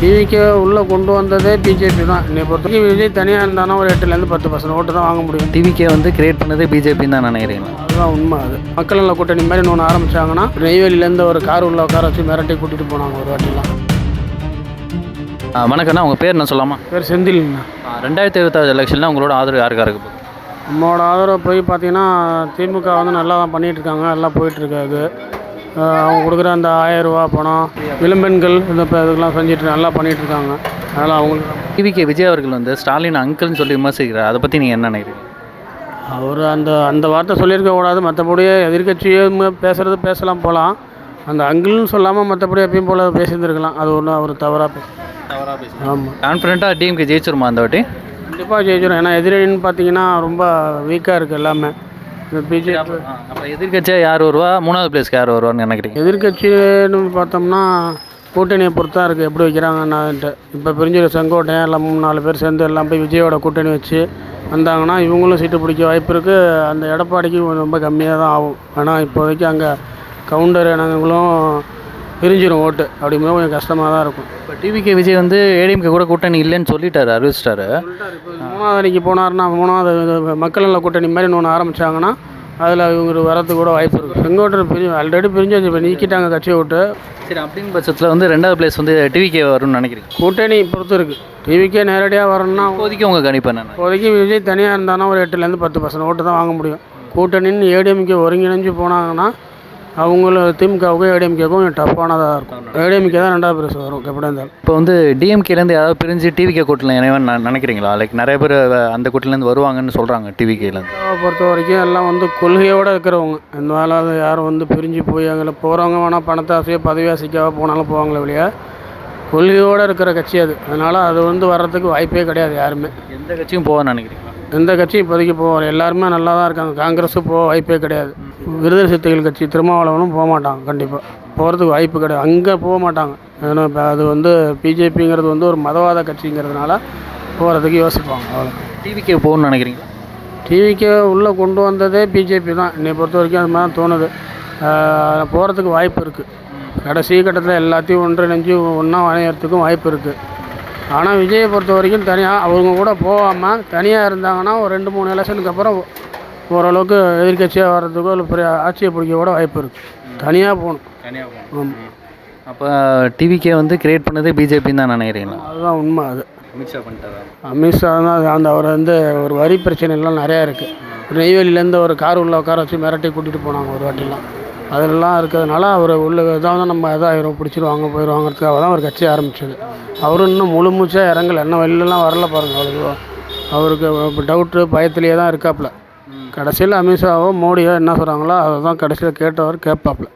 டிவிக்கு உள்ளே கொண்டு வந்ததே பிஜேபி தான். என்னை பொறுத்த வரைக்கும் விஜய் தனியாக இருந்தானா ஒரு எட்டுலேருந்து பத்து பர்சன்ட் ஓட்டு தான் வாங்க முடியும். டிவிக்கே வந்து கிரியேட் பண்ணதே பிஜேபின்னு தான் நினைக்கிறீங்களா அதுதான் உண்மை அது. மக்கள் நல கூட்டணி மாதிரி ஒன்று ஆரம்பிச்சாங்கன்னா நெய்வேலியிலேருந்து ஒரு கார் உள்ள உட்கார வச்சு மிரட்டி கூட்டிகிட்டு போனாங்க ஒரு வாட்டிலாம் வணக்கம்ண்ணா உங்கள் பேர் என்ன சொல்லாமா பேர் செந்தில்ண்ணா ரெண்டாயிரத்தி இருபத்தாறு எலெக்ஷனில் உங்களோட ஆதரவு யாருக்கா இருக்கு நம்மளோட ஆதரவு போய் பார்த்தீங்கன்னா திமுக வந்து நல்லா தான் பண்ணிகிட்டு இருக்காங்க. நல்லா போயிட்டுருக்காது அவங்க கொடுக்குற அந்த ஆயிரம் ரூபா பணம் இளம்பெண்கள் இந்த இப்போ இதுக்கெல்லாம் செஞ்சுட்டு நல்லா பண்ணிகிட்டு இருக்காங்க அதனால் அவங்களுக்கு தான் டிவிகே விஜய் அவர்கள் வந்து ஸ்டாலின் அங்கிள்னு சொல்லி விமர்சிக்கிறார். அதை பற்றி நீங்கள் என்ன நினைக்கிறீங்க? அவர் அந்த அந்த வார்த்தை சொல்லியிருக்க கூடாது. மற்றபடியே எதிர்கட்சியும் பேசுகிறது பேசலாம் போகலாம் அந்த அங்கிள்னு சொல்லாமல் மற்றபடி எப்பயும் போல் பேசியிருந்துருக்கலாம். அது ஒன்றும் அவர் தவறாக பேச தவறாக பேசுகிறேன் ஆமாம் கான்ஃபிடென்ட்டாக டிஎம்கே ஜெயிச்சிருமா அந்த வாட்டி? கண்டிப்பாக ஜெயிச்சிடும் ஏன்னா எதிரின்னு பார்த்தீங்கன்னா ரொம்ப வீக்காக இருக்குது எல்லாமே. பிஜேபி அப்போ எதிர்கட்சியாக யார் வருவா? மூணாவது பிளேஸ்க்கு யார் வருவான்னு நினைக்கிறீங்க எதிர்கட்சின்னு பார்த்தோம்னா கூட்டணியை பொறுத்தா இருக்குது எப்படி வைக்கிறாங்கன்னான்ட்டு இப்போ பிரிஞ்சு செங்கோட்டையன் எல்லாம் மூணு நாலு பேர் சேர்ந்து எல்லாம் போய் விஜயோட கூட்டணி வச்சு வந்தாங்கன்னா இவங்களும் சீட்டு பிடிக்க வாய்ப்பு இருக்குது அந்த எடப்பாடிக்கு ரொம்ப கம்மியாக தான் ஆகும். ஆனால் இப்போதைக்கு அங்கே கவுண்டர் இனங்களும் பிரிஞ்சிடும் ஓட்டு. அப்படிங்கும்போது கொஞ்சம் கஷ்டமாக தான் இருக்கும். இப்போ டிவிகே விஜய் வந்து ஏடிஎம்கே கூட கூட்டணி இல்லைன்னு சொல்லிட்டாரு அறிவிச்சிட்டாரு மூணாவது போனாருன்னா மூணாவது இது மக்கள் நல கூட்டணி மாதிரி ஒன்று ஆரம்பிச்சாங்கன்னா அதில் இவங்க வரதுக்கு கூட வாய்ப்பு இருக்குது செங்கோட்டர் பிரி ஆல்ரெடி பிரிஞ்சு இப்போ நீக்கிட்டாங்க கட்சியை விட்டு. சரி அப்படின்னு பட்சத்தில் வந்து ரெண்டாவது பிளேஸ் வந்து டிவிகே வரும்னு நினைக்கிறீங்க? கூட்டணி பொறுத்து இருக்குது டிவிக்கே நேரடியாக வரணும்னா இப்போதைக்கு உங்கள் கணிப்பு என்ன இப்போதைக்கு விஜய் தனியாக இருந்தானா ஒரு எட்டுலேருந்து பத்து பர்சன்ட் ஓட்டு தான் வாங்க முடியும். கூட்டணின்னு ஏடிஎம்கே ஒருங்கிணைஞ்சு போனாங்கன்னா அவங்களும் திமுகவுக்கும் ஏடிஎம்கேக்கும் கொஞ்சம் டஃப்பானதாக இருக்கும். ஏடிஎம்கே தான் ரெண்டாவது பிரைஸ் வரும் எப்படி இருந்தாலும். இப்போ வந்து டிஎம்கேலேருந்து யாராவது பிரிஞ்சு டிவிகே கூட்டில் இணைவன் நினைக்கிறீங்களா? லைக் நிறைய பேர் அந்த கூட்டிலேருந்து வருவாங்கன்னு சொல்கிறாங்க டிவிகேலேருந்து பொறுத்த வரைக்கும் எல்லாம் வந்து கொள்கையோடு இருக்கிறவங்க. இந்த வேலை யாரும் வந்து பிரிஞ்சு போய் அங்கே போகிறவங்க வேணால் பணத்தை ஆசையோ பதவி ஆசைக்காக போனாலும் போவாங்களே வெளியே கொள்கையோடு இருக்கிற கட்சி அது. அதனால் அது வந்து வர்றதுக்கு வாய்ப்பே கிடையாது யாருமே. எந்த கட்சியும் போவான்னு நினைக்கிறீங்களா? எந்த கட்சியும் இப்போதைக்கு போவார் எல்லாருமே நல்லா தான் இருக்காங்க. காங்கிரஸும் போக வாய்ப்பே கிடையாது. விடுதலை சிறுத்தைகள் கட்சி திருமாவளவனும் போக மாட்டாங்க கண்டிப்பாக போகிறதுக்கு வாய்ப்பு கிடையாது. அங்கே போக மாட்டாங்க. ஏன்னா இப்போ அது வந்து பிஜேபிங்கிறது வந்து ஒரு மதவாத கட்சிங்கிறதுனால போகிறதுக்கு யோசிப்பாங்க அவ்வளோ டிவிகே போகணும்னு நினைக்கிறீங்களா? டிவிக்கு உள்ளே கொண்டு வந்ததே பிஜேபி தான். என்னை பொறுத்த வரைக்கும் அது மாதிரி தோணுது. போகிறதுக்கு வாய்ப்பு இருக்குது கடைசி கட்டத்தில் எல்லாத்தையும் ஒன்றிணைஞ்சு ஒன்றா வணையறதுக்கும் வாய்ப்பு இருக்குது ஆனால் விஜயை பொறுத்த வரைக்கும் தனியாக அவங்க கூட போகாமல் தனியாக இருந்தாங்கன்னா ஒரு ரெண்டு மூணு எலெக்ஷனுக்கு அப்புறம் ஓரளவுக்கு எதிர்கட்சியாக வர்றதுக்கோ இல்லை பெரிய ஆட்சியை பிடிக்க கூட வாய்ப்பு இருக்குது தனியாக போகணும். தனியாக ஆமாம் அப்போ டிவிகே வந்து கிரியேட் பண்ணதே பிஜேபின்னு தான் நினைக்கிறீங்களா? அதுதான் உண்மை அது. அமித்ஷா பண்ணிட்டாரா? அமித்ஷா தான் அந்த அவர் வந்து ஒரு வரி பிரச்சனைலாம் நிறையா இருக்குது நெய்வேலியிலேருந்து ஒரு கார் உள்ள உட்கார வச்சு மிரட்டி கூட்டிகிட்டு போனாங்க ஒரு வாட்டிலாம். அதெல்லாம் இருக்கிறதுனால அவர் உள்ள இதாக நம்ம இதாகிரும் பிடிச்சிருவாங்க போயிடுவாங்கிறதுக்காக தான் ஒரு கட்சி ஆரம்பிச்சது. அவரும் இன்னும் முழு மூச்சாக இறங்கல. இன்னும் வெளிலலாம் வரல பாருங்க அவருக்கு. அவருக்கு டவுட்டு பயத்திலேயே தான் இருக்காப்புல. கடைசியில் அமித்ஷாவோ மோடியோ என்ன சொல்கிறாங்களோ அதை தான் கடைசியில் கேட்டவர் கேட்பாப்புல.